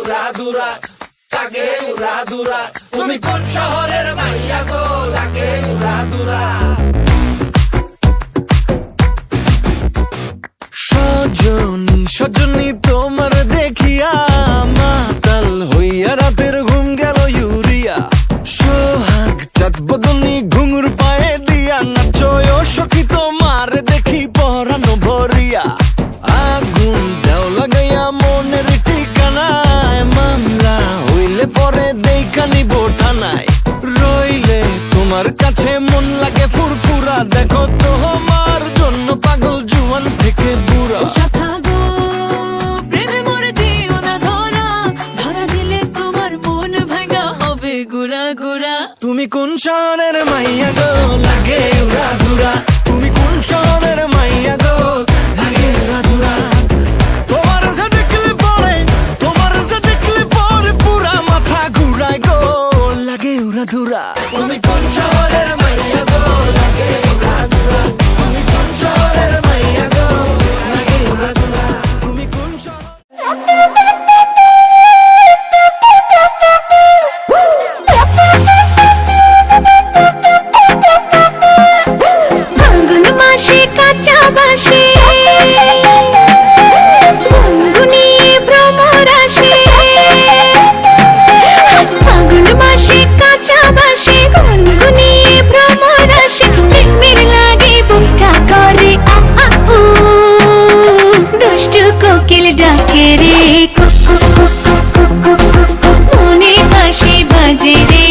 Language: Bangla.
উরাদুরা তাকে রাধুরা তুমি কোন শহরের মাইয়া গো? লাগে উরাদুরা সজনী সজনী ঘোরা তুমি কোন শহরের মাইয়া গো? লাগে উড়া ঘোরা তুমি কোন শহরের মাইয়া গো? লাগে উড়া ঘোরা তোমার যে দেখলে পরে, তোমার যে দেখলে মাথা ঘুরায় গো। লাগে উড়া ধুরা। তুমি কোন শহরের মাইয়া গো? লাগে উড়া ঘোরা কোকিল ডাকে রে। কুক কুক কুক কুক কুক কুক বাজে রে।